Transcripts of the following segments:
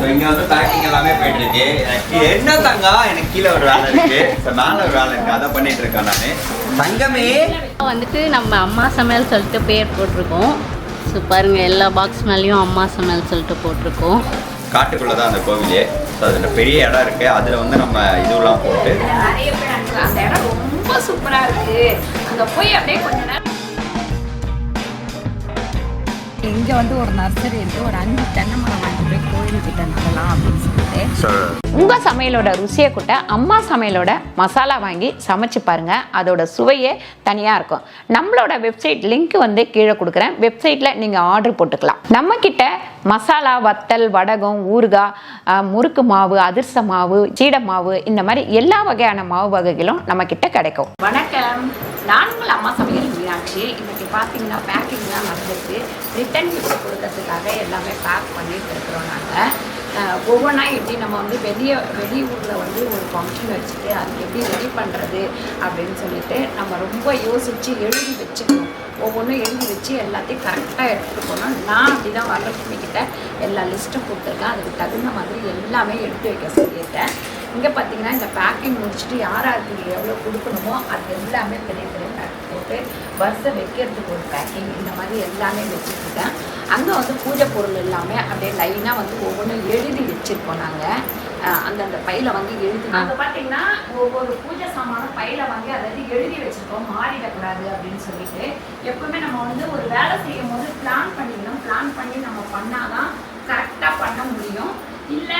So இங்க வந்து packing எல்லாமே போயிட்டு இருக்கு எனக்கு என்ன தங்கம்? எனக்கு கீழே ஒரு வேலை இருக்கு. ஸோ மேலே ஒரு வேலை இருக்கு. அதை பண்ணிட்டு இருக்கேன் நான். தங்கமே? வந்துட்டு நம்ம அம்மா சமையல் சொல்லிட்டு பேர் போட்டிருக்கோம். ஸோ பாருங்கள் எல்லா பாக்ஸ் மேலேயும் அம்மா சமையல் சொல்லிட்டு போட்டிருக்கோம். காட்டுக்குள்ள தான் அந்த கோவிலே. ஸோ அதில் பெரிய இடம் இருக்கு. அதில் வந்து நம்ம இதுவெல்லாம் போட்டு. நிறைய பேர் அங்க அந்த இடம் ரொம்ப சூப்பரா இருக்கு. அங்க போய் அப்படியே கொஞ்ச நேரம் இங்க வந்து ஒரு நர்சரி இருக்கு. ஒரு அஞ்சு தென்னை மரம் வாங்கிட்டு போய் கோயிலுக்கிட்ட நடலாம் அப்படின்னு சொல்லிட்டு. உங்கள் சமையலோட ருசியை கூட்ட அம்மா சமையலோட மசாலா வாங்கி சமைச்சு பாருங்க. அதோட சுவையே தனியாக இருக்கும். நம்மளோட வெப்சைட் லிங்க் வந்து கீழே கொடுக்குறேன். வெப்சைட்டில் நீங்கள் ஆர்டர் போட்டுக்கலாம். நம்ம கிட்ட மசாலா வத்தல் வடகம் ஊறுகாய் முறுக்கு மாவு அதிர்ச மாவு சீட மாவு இந்த மாதிரி எல்லா வகையான மாவு வகைகளும் நம்ம கிட்ட கிடைக்கும். வணக்கம். நான் உங்கள் அம்மா சமையல் மீனாட்சி. இன்னைக்கு பார்த்தீங்கன்னா பேக்கிங்லாம் நடந்துருக்கு ரிட்டன் கொடுக்கறதுக்காக எல்லாமே பேக் பண்ணிட்டு இருக்கிறோம் நாங்கள் ஒவ்வொன்றா எப்படி நம்ம வந்து வெளியே வெளியூரில் வந்து ஒரு ஃபங்க்ஷன் வச்சுட்டு அதுக்கு எப்படி ரெடி பண்ணுறது அப்படின்னு சொல்லிட்டு நம்ம ரொம்ப யோசித்து எழுதி வச்சுக்கணும். ஒவ்வொன்றும் எழுதி வச்சு எல்லாத்தையும் கரெக்டாக எடுத்துகிட்டு போனோம் நான் அப்படி தான் வரலட்சுமிக்கிட்ட எல்லா லிஸ்ட்டும் கொடுத்துருக்கேன். அதுக்கு தகுந்த மாதிரி எல்லாமே எடுத்து வைக்க சொல்லியிருக்கேன். இங்கே பார்த்தீங்கன்னா இந்த பேக்கிங் முடிச்சுட்டு யார் யாருக்கு எவ்வளோ கொடுக்கணுமோ அது எல்லாமே பெரிய பெரிய போட்டு பஸ்ஸை வைக்கிறதுக்கு ஒரு பேக்கிங் இந்த மாதிரி எல்லாமே வச்சுருக்கேன். அங்கே வந்து பூஜை பொருள் எல்லாமே அப்படியே லைனாக வந்து ஒவ்வொன்றும் எழுதி வச்சுருக்கோம் நாங்கள் அந்தந்த பையில வந்து எழுதி அங்கே பார்த்தீங்கன்னா ஒவ்வொரு பூஜை சாமானும் பையில வாங்கி அதாவது எழுதி வச்சுருக்கோம் மாறிடக்கூடாது அப்படின்னு சொல்லிட்டு. எப்பவுமே நம்ம வந்து ஒரு வேலை செய்யும் போது பிளான் பண்ணிக்கணும். பிளான் பண்ணி நம்ம பண்ணாதான் கரெக்டாக பண்ண முடியும் இல்லை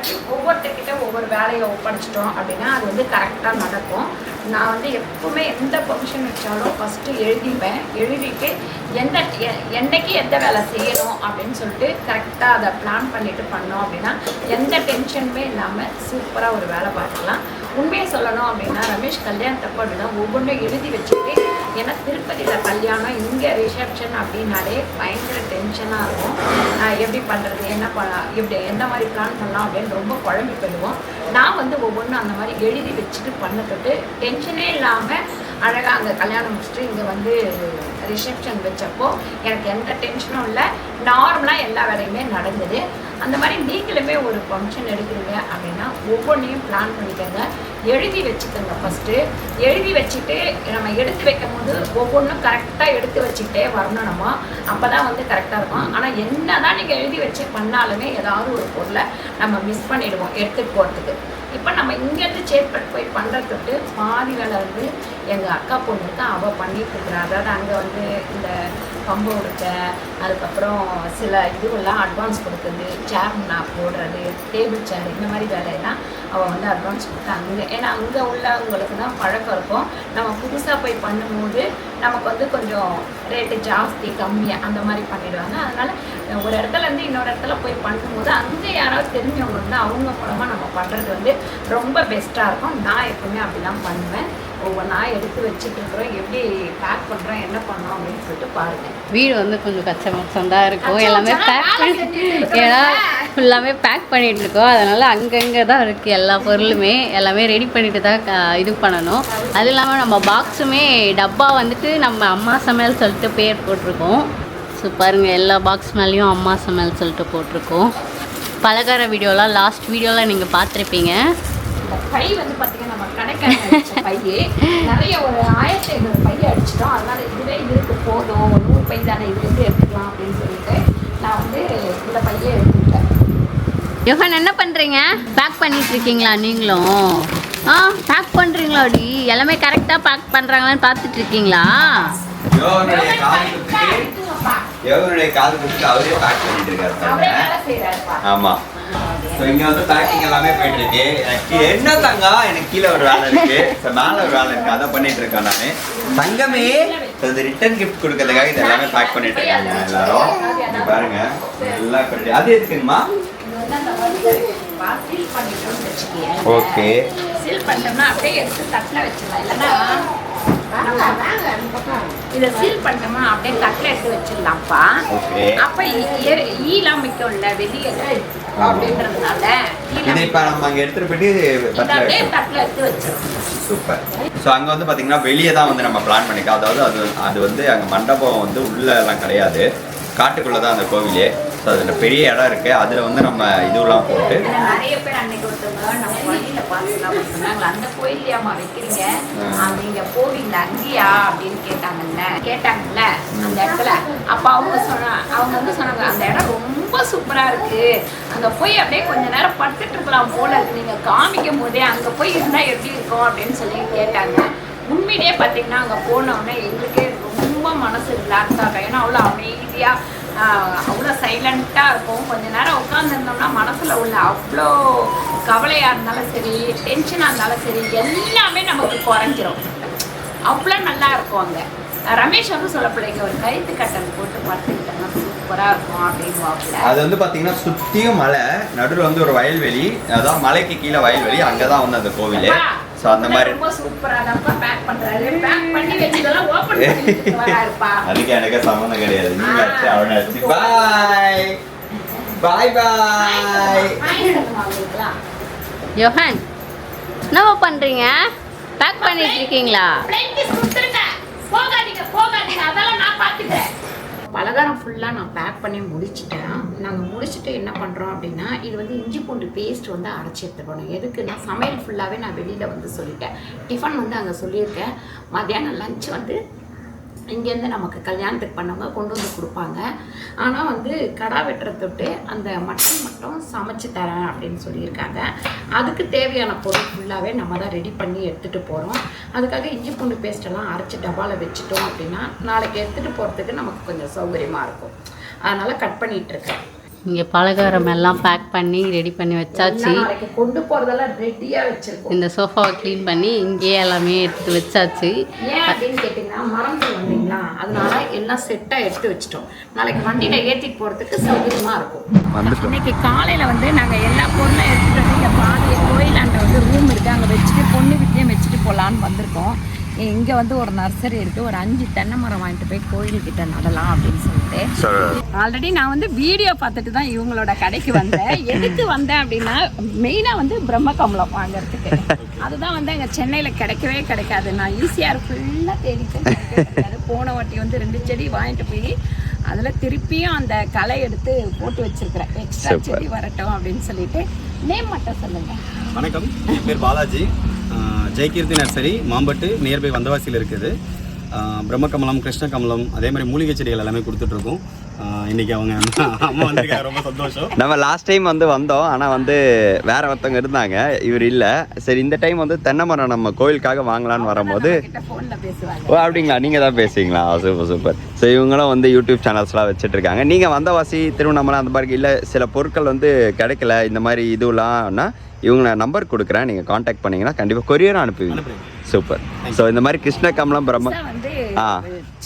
அப்படின்னா ஒவ்வொருத்தர்கிட்ட ஒவ்வொரு வேலையை ஒப்படைச்சிட்டோம் அப்படின்னா அது வந்து கரெக்டாக நடக்கும். நான் வந்து எப்பவுமே எந்த ஃபங்க்ஷன் வச்சாலும் ஃபஸ்ட்டு எழுதிப்பேன். எழுதிட்டு எந்த எ- என்னைக்கு எந்த வேலை செய்யணும் அப்படின்னு சொல்லிட்டு கரெக்டாக அதை பிளான் பண்ணிட்டு பண்ணோம் அப்படின்னா எந்த டென்ஷனுமே இல்லாமல் சூப்பராக ஒரு வேலை பார்க்கலாம். உண்மையை சொல்லணும் அப்படின்னா ரமேஷ் கல்யாணத்தப்போ அப்படின்னா ஒவ்வொன்றும் எழுதி வச்சுட்டு ஏன்னா திருப்பதியில் கல்யாணம் இங்கே ரிசப்ஷன் அப்படின்னாலே பயங்கர டென்ஷனாக இருக்கும். எப்படி பண்ணுறது என்ன பண்ண எப்படி எந்த மாதிரி பிளான் பண்ணலாம் அப்படின்னு ரொம்ப குழம்பி போயிடுவோம். நான் வந்து ஒவ்வொன்றும் அந்த மாதிரி எழுதி வச்சுட்டு பண்ணப்பட்டு டென்ஷனே இல்லாமல் அழகாக அங்கே கல்யாணம் முடிச்சுட்டு இங்கே வந்து ரிசப்ஷன் வச்சப்போ எனக்கு எந்த டென்ஷனும் இல்லை. நார்மலாக எல்லா வேலையுமே நடந்தது. அந்த மாதிரி நீங்களுமே ஒரு ஃபங்க்ஷன் எடுக்கிறீங்க அப்படின்னா ஒவ்வொன்றையும் பிளான் பண்ணிக்கோங்க. எழுதி வச்சுக்கோங்க ஃபஸ்ட்டு எழுதி வச்சுட்டு நம்ம எடுத்து வைக்கும் போது ஒவ்வொன்றும் கரெக்டாக எடுத்து வச்சுக்கிட்டே வரணும் நம்ம. அப்போ தான் வந்து கரெக்டாக இருக்கும். ஆனால் என்ன தான் நீங்கள் எழுதி வச்சு பண்ணாலுமே ஏதாவது ஒரு பொருளை நம்ம மிஸ் பண்ணிடுவோம் எடுத்துகிட்டு போகிறதுக்கு இப்போ நம்ம இங்கேருந்து சேத்பட் போய் பண்ணுறதுக்கு பாதி வேலை வந்து எங்கள் அக்கா பொண்ணுக்கு அவள் பண்ணிட்டு இருக்கிறா. அதாவது அங்கே வந்து இந்த கம்பு உடுக்க அதுக்கப்புறம் சில இதுவெல்லாம் அட்வான்ஸ் கொடுக்குறது சேர் நான் போடுறது டேபிள் சேர் இந்த மாதிரி வேலையெல்லாம் அவள் வந்து அட்வான்ஸ் கொடுத்தாங்க. ஏன்னா அங்கே உள்ளவங்களுக்கு தான் பழக்கம் இருக்கும். நம்ம புதுசாக போய் பண்ணும்போது நமக்கு வந்து கொஞ்சம் ரேட்டு ஜாஸ்தி கம்மியாக அந்த மாதிரி பண்ணிடுவாங்க. அதனால் ஒரு இடத்துல இருந்து இன்னொரு இடத்துல போய் பண்ணும்போது அங்கே யாராவது தெரிஞ்சவங்க வந்து அவங்க மூலமாக நம்ம பண்ணுறது வந்து ரொம்ப பெஸ்ட்டாக இருக்கும். நான் எப்பவுமே அப்படி தான் பண்ணுவேன் ஒவ்வொன்றா எடுத்து வச்சுட்டு இருக்கிறோம். எப்படி பேக் பண்ணுறோம் என்ன பண்ணோம் அப்படின்னு சொல்லிட்டு பாருங்கள் வீடு வந்து கொஞ்சம் கச்ச மச்சம் தான் இருக்கும் எல்லாமே பேக் பண்ணி. ஏன்னா ஃபுல்லாமே பேக் பண்ணிட்டு இருக்கோம். அதனால அங்கங்கே தான் இருக்குது எல்லா பொருளுமே. எல்லாமே ரெடி பண்ணிட்டு தான் க- இது பண்ணணும். அது இல்லாமல் நம்ம பாக்ஸுமே டப்பா வந்துட்டு நம்ம அம்மா சமையல் சொல்லிட்டு பேர் போட்டிருக்கோம். ஸோ பாருங்கள் எல்லா பாக்ஸ் மேலேயும் அம்மா சமையல் சொல்லிட்டு போட்டிருக்கோம். பலகார வீடியோலாம் லாஸ்ட் வீடியோலாம் நீங்கள் பார்த்துருப்பீங்க. பை வந்து பார்த்தீங்கன்னா நம்ம கடைக்காரங்க அடிச்ச பை நிறைய ஒரு ஆயிரத்தி ஐநூறு பை அடிச்சிட்டோம். அதனால இதுவே இதுக்கு போதும். ஒரு நூறு பை தானே இது வந்து எடுத்துக்கலாம் அப்படின்னு சொல்லிட்டு நான் வந்து இந்த பையை எடுத்துக்கிட்டேன். யோகன் என்ன பண்ணுறீங்க பேக் பண்ணிட்டு இருக்கீங்களா நீங்களும்? ஆ பேக் பண்ணுறீங்களா அடி எல்லாமே கரெக்டாக பேக் பண்ணுறாங்களான்னு பார்த்துட்டு இருக்கீங்களா? யோகனுடைய காது குத்துக்கு அவரே பேக் பண்ணிட்டு இருக்காரு ஆமா. ஸோ இங்க வந்து பேக்கிங் எல்லாமே போயிட்டு இருக்கு எனக்கு என்ன தங்கம்? எனக்கு கீழே ஒரு வேலை இருக்கு. மேல ஒரு வேலை இருக்கு. அதை பண்ணிட்டு இருக்கேன் நானு. தங்கமே இந்த ரிட்டர்ன் கிஃப்ட் கொடுக்கறதுக்காக இது எல்லாமே பேக் பண்ணிட்டு இருக்காங்க எல்லாரும் பாருங்க. எல்லாம் கட்டி அது எதுக்குங்கம்மா? ஓகே சீல் பண்ணிட்டோம்னா அப்படியே எடுத்து தட்டில் வச்சிடலாம். இல்லைன்னா இதை சீல் பண்ணிட்டோம்னா அப்படியே தட்டில் எடுத்து வச்சிடலாம்ப்பா. ஓகே. அப்ப ஈலாம் மிக்கம்ல வெளியே அப்படின்றதுனால இதை இப்ப நம்ம அங்க எடுத்துட்டு போயிட்டு அப்படியே தட்டில் எடுத்து வச்சிடலாம் சூப்பர். ஸோ அங்கே வந்து பார்த்தீங்கன்னா வெளியே தான் வந்து நம்ம பிளான் பண்ணிக்கோ அதாவது அது அது வந்து அங்கே மண்டபம் வந்து உள்ள எல்லாம் கிடையாது. காட்டுக்குள்ளே தான் அந்த கோவிலே. ஸோ அதில் பெரிய இடம் இருக்குது அதில் வந்து நம்ம இதுவெல்லாம் போட்டு நிறைய பேர் அன்னைக்கு வழியில பார்த்துலாம் சொன்னாங்க அந்த கோயில்லையாம்மா வைக்கிறீங்க? நீங்க போவீங்களா? அங்கேயா? அப்படின்னு கேட்டாங்கல்ல. கேட்டாங்கல்ல அந்த இடத்துல. அப்ப அவங்க சொன்னா அவங்க வந்து சொன்னாங்க அந்த இடம் ரொம்ப சூப்பரா இருக்கு. அங்க போய் அப்படியே கொஞ்ச நேரம் படுத்துட்டு இருக்கலாம் போல இருக்கு. நீங்க காமிக்கும் போதே அங்க போய் இருந்தா எப்படி இருக்கும் அப்படின்னு சொல்லி கேட்டாங்க. உண்மையிலேயே பார்த்தீங்கன்னா அங்கே போனோடனே எங்களுக்கே ரொம்ப மனசு ரிலாக்ஸ் ஆகும் ஏன்னா அவ்வளோ அமைதியாக அவ்வளோ சைலண்ட்டாக இருக்கும். கொஞ்ச நேரம் உட்காந்துருந்தோம்னா மனசில் உள்ள அவ்வளோ கவலையாக இருந்தாலும் சரி டென்ஷனாக இருந்தாலும் சரி எல்லாமே நமக்கு குறைஞ்சிரும். அவ்வளோ நல்லா இருக்கும் அங்கே. ரமேஷ் வந்து சொல்ல பிள்ளைங்க ஒரு கயிற்று கட்டல் போட்டு படுத்துக்கிட்டோம்னா சூப்பராக இருக்கும் அப்படின்னு அது வந்து பார்த்தீங்கன்னா சுற்றியும் மலை நடுவில் வந்து ஒரு வயல்வெளி அதான் மலைக்கு கீழே வயல்வெளி அங்கே தான் வந்து அந்த கோவில். ஸோ அந்த மாதிரி. ரொம்ப சூப்பராக தான் பேக் பண்ணுறாரு பேக் பண்ணி வச்சதெல்லாம் ஓப்பன் பண்ணி வராருப்பா. அதுக்கு எனக்கு சம்மந்தம் கிடையாது. நீங்க அடிச்சு அவனை அடிச்சு பாய் பாய் பாய் யோஹான் என்னவா பண்ணுறீங்க பேக் பண்ணிட்டு இருக்கீங்களா? பலகாரம் ஃபுல்லாக நான் பேக் பண்ணி முடிச்சிட்டேன். நாங்கள் முடிச்சுட்டு என்ன பண்ணுறோம் அப்படின்னா இது வந்து இஞ்சி பூண்டு பேஸ்ட் வந்து அரைச்சி எடுத்துக்கணும். எதுக்குன்னா சமையல் ஃபுல்லாகவே நான் வெளியில் வந்து சொல்லிட்டேன். டிஃபன் வந்து அங்கே சொல்லியிருக்கேன். மத்தியானம் லஞ்ச் வந்து இங்கேருந்து நமக்கு கல்யாணத்துக்கு பண்ணவங்க கொண்டு வந்து கொடுப்பாங்க. ஆனால் வந்து கடா வெட்டுற தொட்டு அந்த மட்டன் மட்டும் சமைச்சு தரேன் அப்படின்னு சொல்லியிருக்காங்க. அதுக்கு தேவையான பொருள் ஃபுல்லாகவே நம்ம தான் ரெடி பண்ணி எடுத்துகிட்டு போகிறோம் அதுக்காக இஞ்சி பூண்டு பேஸ்ட்டெல்லாம் அரைச்சி டப்பாவில் வச்சுட்டோம் அப்படின்னா நாளைக்கு எடுத்துகிட்டு போகிறதுக்கு நமக்கு கொஞ்சம் சௌகரியமாக இருக்கும். அதனால் கட் பண்ணிகிட்டு இருக்கேன். இங்கே பலகாரம் எல்லாம் பேக் பண்ணி ரெடி பண்ணி வச்சாச்சு. கொண்டு போகிறதெல்லாம் ரெடியாக வச்சுருக்கோம். இந்த சோஃபாவை க்ளீன் பண்ணி இங்கேயே எல்லாமே எடுத்து வச்சாச்சு. ஏன் அப்படின்னு கேட்டிங்கன்னா மறந்து வந்தீங்களா அதனால எல்லாம் செட்டாக எடுத்து வச்சிட்டோம். நாளைக்கு வண்டியில் ஏற்றிட்டு போகிறதுக்கு சௌகரியமாக இருக்கும். இன்னைக்கு காலையில் வந்து நாங்கள் எல்லா பொருளும் எடுத்துகிட்டு வந்து இங்கே பாதி கோயிலாண்ட வந்து ரூம் இருக்குது அங்கே வச்சுட்டு பொண்ணு வீட்லேயும் வச்சுட்டு போகலான்னு வந்திருக்கோம். இங்கே வந்து ஒரு நர்சரி இருக்குது ஒரு அஞ்சு தென்னை மரம் வாங்கிட்டு போய் கோயில்கிட்ட நடலாம் அப்படின்னு சொல்லிட்டு. ஆல்ரெடி நான் வந்து வீடியோ பார்த்துட்டு தான் இவங்களோட கடைக்கு வந்தேன். எதுக்கு வந்தேன் அப்படின்னா மெயினாக வந்து பிரம்ம கமலம் வாங்குறதுக்கு. அதுதான் வந்து அங்கே சென்னையில் கிடைக்கவே கிடைக்காது. நான் ஈஸியாக ஃபுல்லாக கிடைக்காது. போன வாட்டி வந்து ரெண்டு செடி வாங்கிட்டு போய் அதில் திருப்பியும் அந்த களை எடுத்து போட்டு வச்சிருக்கிறேன். எக்ஸ்ட்ரா செடி வரட்டும் அப்படின்னு சொல்லிட்டு. நேம் மட்டும் சொல்லுங்க. வணக்கம். என் பேர் பாலாஜி. ஜெயகீர்த்தி நர்சரி மாம்பட்டு நியர்பை வந்தவாசியில் இருக்குது. பிரம்மகமலம் கிருஷ்ணகமலம் அதே மாதிரி மூலிகை செடிகள் எல்லாமே கொடுத்துட்ருக்கோம். இன்னைக்கு அவங்க அம்மா வந்திருக்காங்க ரொம்ப சந்தோஷம். நம்ம லாஸ்ட் டைம் வந்து வந்தோம் ஆனால் வந்து வேற ஒருத்தவங்க இருந்தாங்க இவர் இல்லை. சரி இந்த டைம் வந்து தென்னை மரம் நம்ம கோயிலுக்காக வாங்கலான்னு வரும்போது ஓ அப்படிங்களா? நீங்கள் தான் பேசுவீங்களா? சூப்பர் சூப்பர் ஸோ இவங்களும் வந்து யூடியூப் சேனல்ஸ்லாம் வச்சுட்டு இருக்காங்க நீங்கள் வந்தவாசி திருவண்ணாமலை அந்த மாதிரி இல்லை சில பொருட்கள் வந்து கிடைக்கல இந்த மாதிரி இதுலாம்னா இவங்க நம்பர் கொடுக்குறேன். நீங்கள் காண்டாக்ட் பண்ணீங்கன்னா கண்டிப்பாக கொரியரும் அனுப்புவீங்க. சூப்பர் ஸோ இந்த மாதிரி கிருஷ்ண கமலம் பிரம்ம ஆ.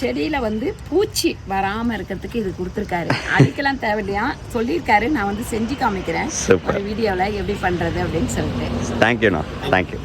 செடியில வந்து பூச்சி வராம இருக்கிறதுக்கு இது கொடுத்துருக்காரு. அடிக்கலாம் தேவையில்லையா? சொல்லியிருக்காரு. நான் வந்து செஞ்சு காமிக்கிறேன். Super. ஒரு வீடியோவில் எப்படி பண்றது அப்படின்னு சொல்லிட்டு. தேங்க்யூண்ணா தேங்க்யூ